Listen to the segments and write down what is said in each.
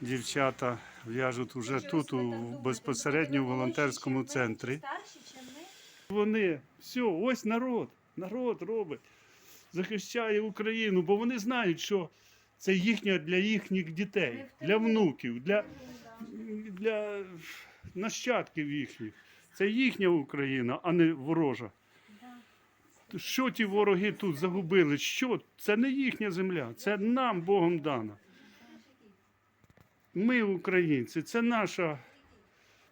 дівчата в'яжуть уже тут, у безпосередньо в волонтерському центрі. Вони, все, ось народ, народ робить, захищає Україну, бо вони знають, що це їхнє для їхніх дітей, для внуків, для, для нащадків їхніх. Це їхня Україна, а не ворожа. Що ті вороги тут загубили? Що? Це не їхня земля, це нам Богом дана. Ми, українці, це наша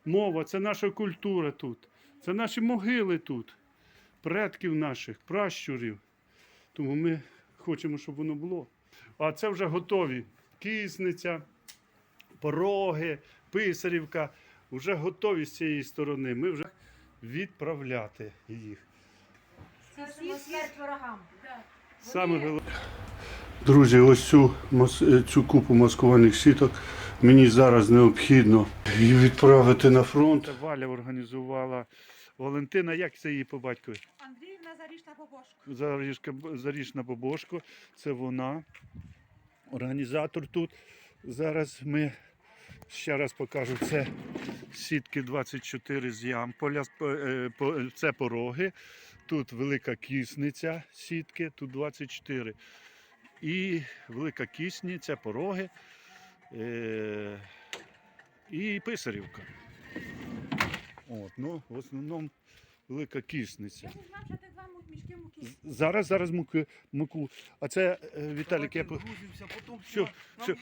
мова, це наша культура тут. Це наші могили тут, предків наших, пращурів. Тому ми хочемо, щоб воно було. А це вже готові. Кисниця, пороги, писарівка. Вже готові з цієї сторони. Ми вже відправляти їх. Смерть ворогам. Саме головне. Друзі, ось цю, цю купу маскувальних сіток мені зараз необхідно її відправити на фронт. Валя організувала Валентина, як це її по батькові? Андріївна Зарічна Побошко. Заріжка, Зарічна Бобошко, це вона, організатор тут. Зараз ми ще раз покажу, це сітки 24 з Ямполя, е, це пороги. Тут велика кісниця сітки, тут 24. І велика кісниця, пороги і писарівка. От, ну, в основному велика кісниця. Я не знав, що ти два мішки муки. Зараз, зараз муку. муку. А це е, Віталік, я... Що? Що?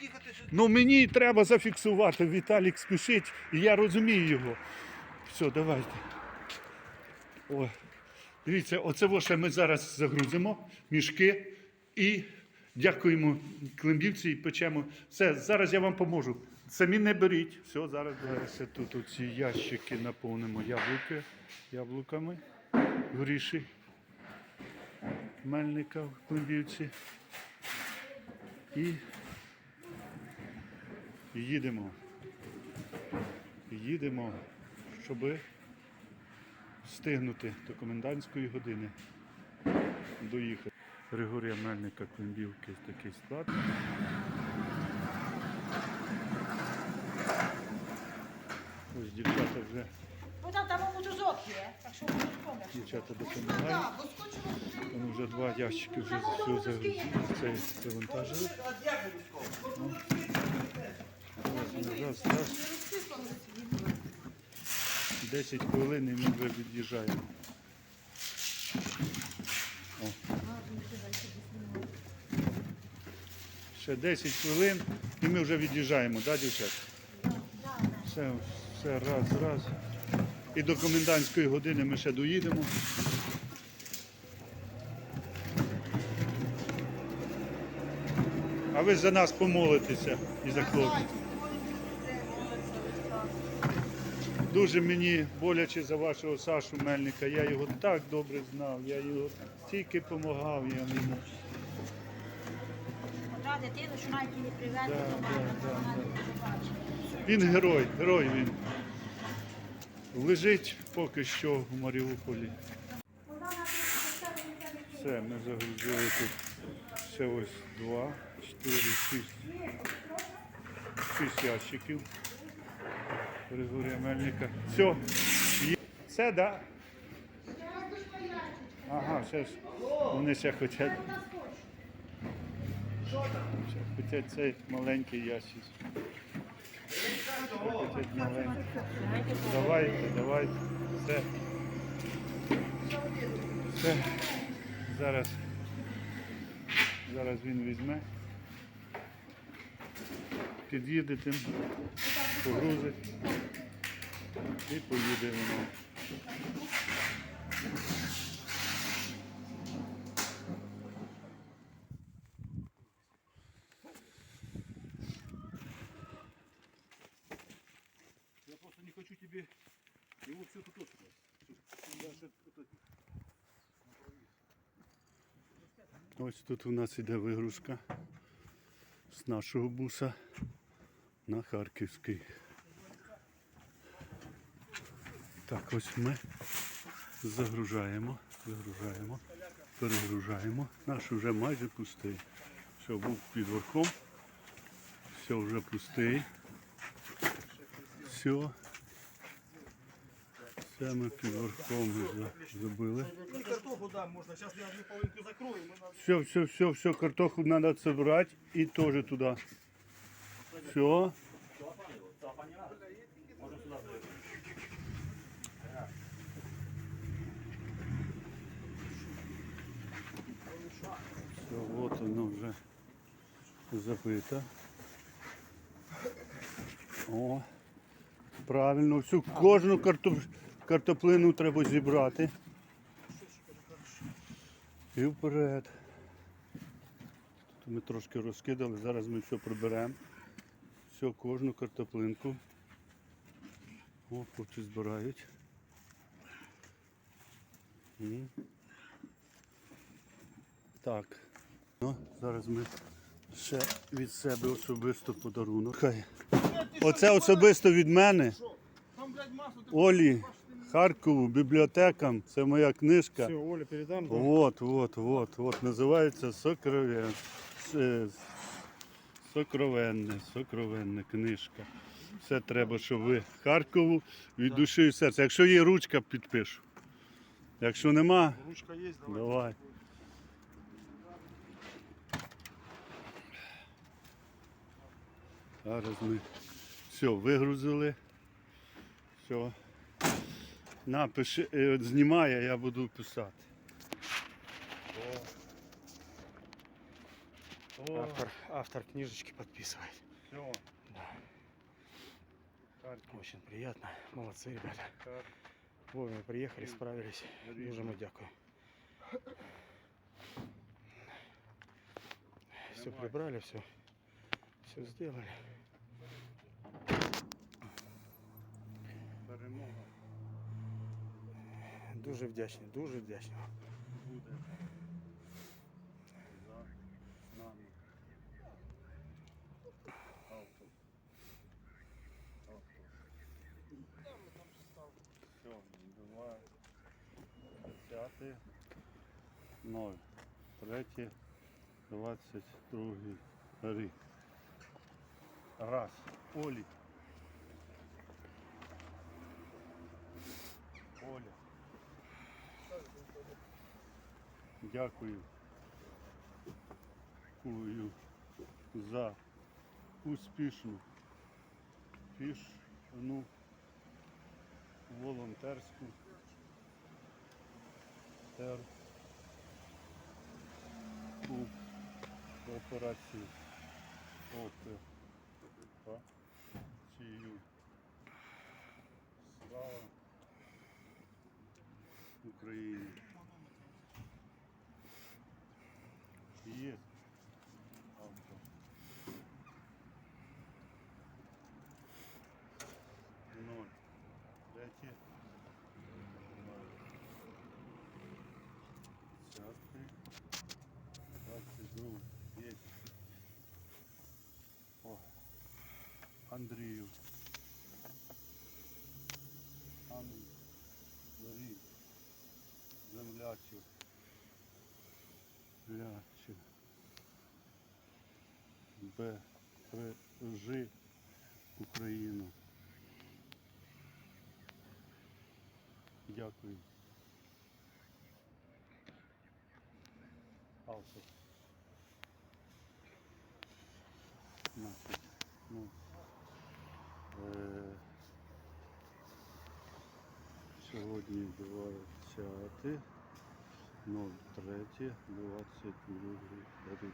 Ну мені треба зафіксувати. Віталік спішить, і я розумію його. Все, давайте. О, дивіться, оце во ще ми зараз загрузимо мішки і дякуємо климбівці і печемо. Все, зараз я вам поможу. Самі не беріть. Все, зараз зараз тут оці ящики наповнимо яблуки, яблуками, горіші. Мельника в Климбівці. І їдемо. Їдемо, щоб встигнути до комендантської години доїхати. Григорія Мельника Климбівки такий склад. Ось дівчата вже Ну там там мотузок є, так що помер. дівчата допомагають. Там вже два ящики вже все загрузили. Це завантажили. Раз, раз. 10 хвилин і ми вже від'їжджаємо. Ще 10 хвилин і ми вже від'їжджаємо, так, дівчата? Все, все, раз, раз. І до комендантської години ми ще доїдемо. А ви за нас помолитеся і за хлопців. Дуже мені боляче за вашого Сашу Мельника. Я його так добре знав. Я його тільки допомагав я йому. Одна дитина, що навіть її привезли Да, до мами, да, вона да, не побачила. Він герой, герой він. Лежить поки що в Маріуполі. Все, ми загрузили тут ще ось два, чотири, шість. Шість ящиків. Григорія Мельника. Все. Є. Все, да? Ага, ще ж. Вони ще хочуть. Хочуть цей маленький ящик. Давайте, давайте. Все. Все. Зараз. Зараз він візьме. Під'їде тим, погрузить і поїде воно. Все тут открыть. Ось тут у нас іде вигрузка з нашого буса на Харківський. Так, ось ми загружаємо, загружаємо, перегружаємо. Наш вже майже пустий. Все, був під верхом. Все, вже пустий. Все. Все ми підверхом за- забили. И картоху дам, можно. Сейчас я одну половинку закрою. Мы на... Все, все, все, все, картоху надо собрать и тоже туда. Все. Все, вот оно вже забито. О, правильно, всю кожну картоп... картоплину треба зібрати. І вперед. Тут ми трошки розкидали, зараз ми все приберемо. Все, кожну картоплинку. О, хлопці збирають. М. Так. Ну, зараз ми ще від себе особисто подарунок. Хай. Оце особисто від мене. Олі Харкову, бібліотекам. Це моя книжка. Все, Оля, передам. да? Вот, вот, вот, вот. Називається Сокровен... е, Сокровенне, сокровенне книжка. Все треба, щоб ви Харкову від душі і серця. Якщо є ручка, підпишу. Якщо нема, Ручка есть, давай. давай. Зараз ми все вигрузили. Все. Напиши, е, знімає, я буду писати. О. О. Автор, автор книжечки подписывает. Все. Харків, Очень приятно. Молодцы, ребята. Харків. Вовремя приехали, справились. Рівно. Дуже ми дякую. Все Нормально. прибрали, все. Все сделали. Дуже вдячний, дуже вдячний. буде за нами. Авто. Авто. Все, давай. Десяте. Ноль. Третє. Двадцять другий рік. Раз. Олі. Оля. Дякую. За успішну пішну волонтерську тер у операцію операцію. Слава Україні. Андрію. Андрій. Землячів. Землячів. Бережи Україну. Дякую. Автор. Значить, ну, е, сьогодні 20 03 22 рік.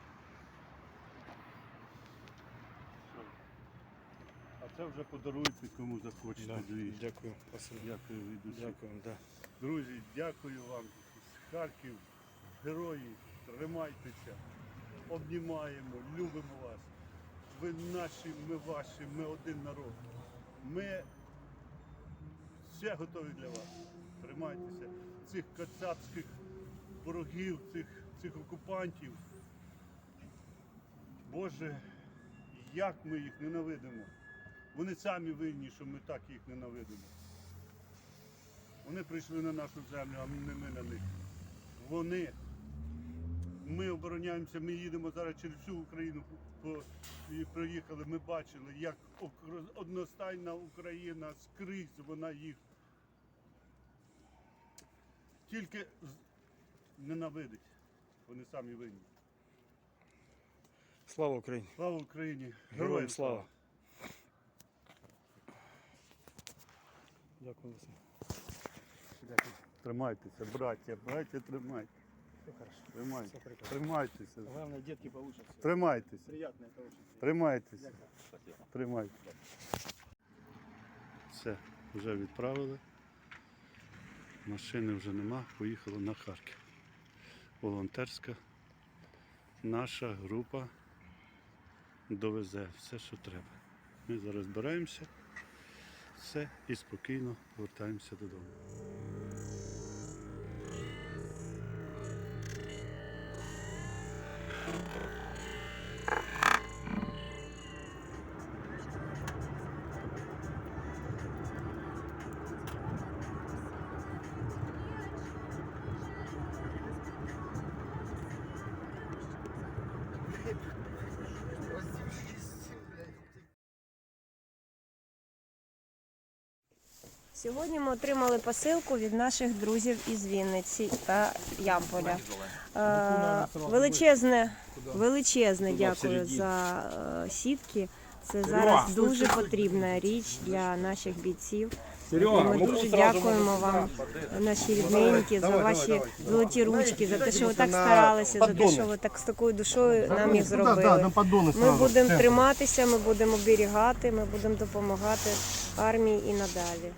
А це вже подаруйте кому захочете дві. Дякую. Спасибо. Дякую від душі. Дякую, да. Друзі, дякую вам з Харків, герої, тримайтеся, обнімаємо, любимо вас. Ви наші, ми ваші, ми один народ. Ми все готові для вас. Тримайтеся. Цих кацапських ворогів, цих, цих окупантів. Боже, як ми їх ненавидимо. Вони самі винні, що ми так їх ненавидимо. Вони прийшли на нашу землю, а не ми на них. Вони. Ми обороняємося, ми їдемо зараз через всю Україну по- і приїхали, ми бачили, як одностайна Україна скрізь вона їх тільки ненавидить. Вони самі винні. Слава Україні! Слава Україні! Героям слава! Дякую Василь. Дякую. Тримайтеся, браття, браття, тримайте. Все хорошо. Тримайте. Все прекрасно. Тримайтеся. Главное, детки получат все. Тримайтеся. Приятно это очень. Тримайтеся. Все, вже відправили. Машини вже нема, поїхали на Харків. Волонтерська. Наша група довезе все, що треба. Ми зараз збираємося, все і спокійно повертаємося додому. Сьогодні ми отримали посилку від наших друзів із Вінниці та Ямполя. Е, Величезне, величезне дякую за е, сітки. Це зараз дуже потрібна річ для наших бійців. Ми дуже дякуємо вам, наші рідненькі, за ваші золоті ручки, за те, що ви так старалися, за те, що ви так з такою душою нам їх зробили. Ми будемо триматися, ми будемо оберігати, ми будемо допомагати армії і надалі.